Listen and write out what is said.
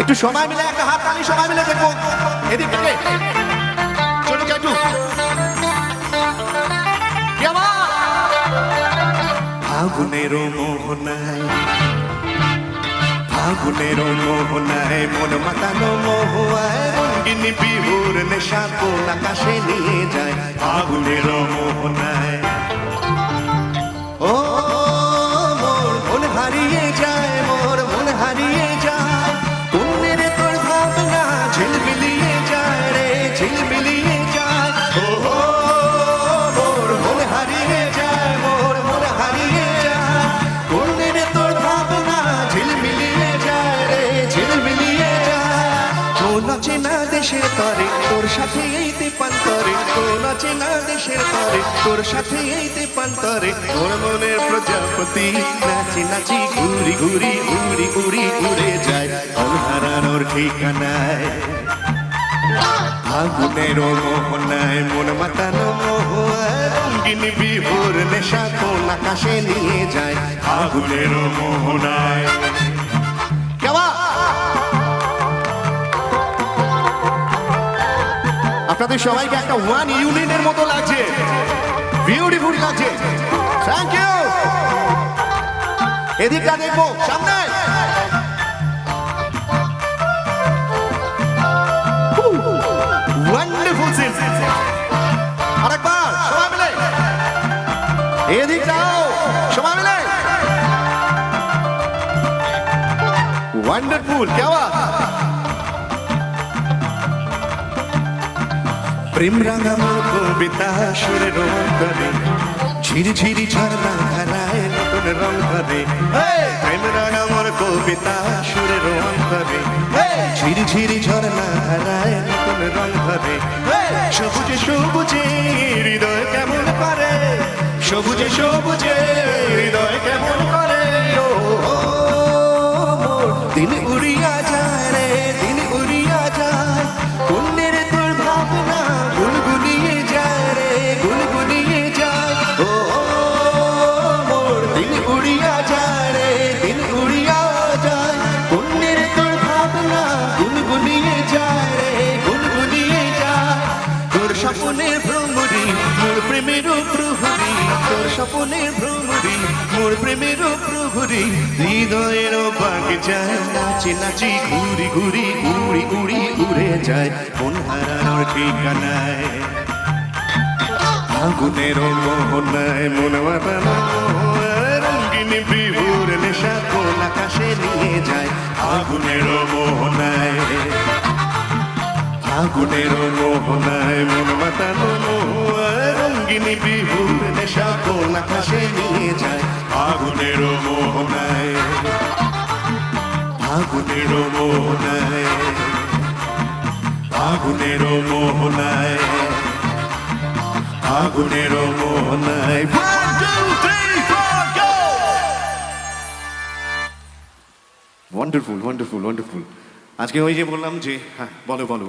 একটু সময় মিলে, একটা হাত তালি সময় মিলে দেখব। এদিক থেকে। ফাগুনের মোহনায় ফাগুনের মোহনায় মন মাতানো মহুয়ায় রঙ্গিনী বিহুর নেশা কোন আকাশে নিয়ে যায়। ফাগুনের মোহনায় ও মন হারিয়ে ঝিলমিলিয়ে যায় ও মোর মন হারিয়ে যায় মোর মন হারিয়ে যায় কোনের তোর ভাবনা ঝিলমিলিয়ে যায় রে ঝিলমিলিয়ে যায় কোন চেনা দেশের তরে, তোর সাথে এই দীপান্তরে। কোন চেনা দেশের তরে, তোর সাথে এই দীপান্তরে। তোর মনের প্রজাপতি নাচি নাচি ঘুরি ঘুরি উড়ি উড়ি উড়ে যায়। মন হারানোর ঠিকানায়। আগুনের মোহনায় মন মাতানো মোহায় রঙ্গিন বিভোর নেশা কোন আকাশে নিয়ে যায়। আগুনের মোহনায়। আপনাদের সবাইকে একটা ওয়ান ইউনিটের মতো লাগছে। বিউটিফুল লাগছে। থ্যাংক ইউ এদিকটা দেখব, সামনে। ওয়ান্ডারফুল কেমন প্রেম রাঙা মোর কবিতা সুরের অন্তরে ঝিরিঝিরি ঝর্ণা ধারায় নতুন রং ধরে প্রেম রাঙা মোর কবিতা সুরের অন্তরে ঝিরিঝিরি ঝর্ণা ধারায় নতুন রং ধরে সবুজে সবুজে হৃদয় কেমন করে সবুজে সবুজে স্বপ্নের ভ্রমরি, মোর প্রেমের প্রহরী, হৃদয়ের বাগে যায়। নাচি নাচি, ঘুরি ঘুরি উড়ি উড়ি উড়ে যায়। মন হারানোর ঠিকানায়। আগুনের মোহনায় মন রঙ্গিন বিভোর নেশা কোন আকাশে নিয়ে যায়। আগুনের মোহনায়। আগুনের মোহনায় মন মাতানো রঙ্গিনী বিহুর কোন আকাশে নিয়ে যায় আগুনের মোহনায় আগুনের মোহনায় আগুনের মোহনায় আগুনের মোহনায় ওয়ান্ডারফুল ওয়ান্ডারফুল ওয়ান্ডারফুল আজকে ওই যে বললাম যে হ্যাঁ বলো বলো